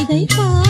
你等一会哦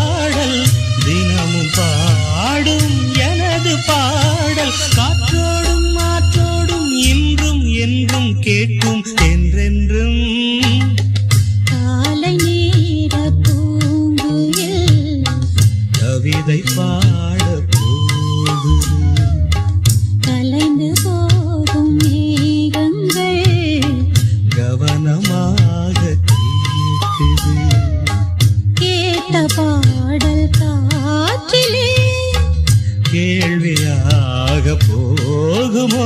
அழகாக போகுமோ?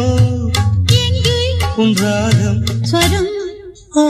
உன் ராகம் ஸ்வரம் ஆ.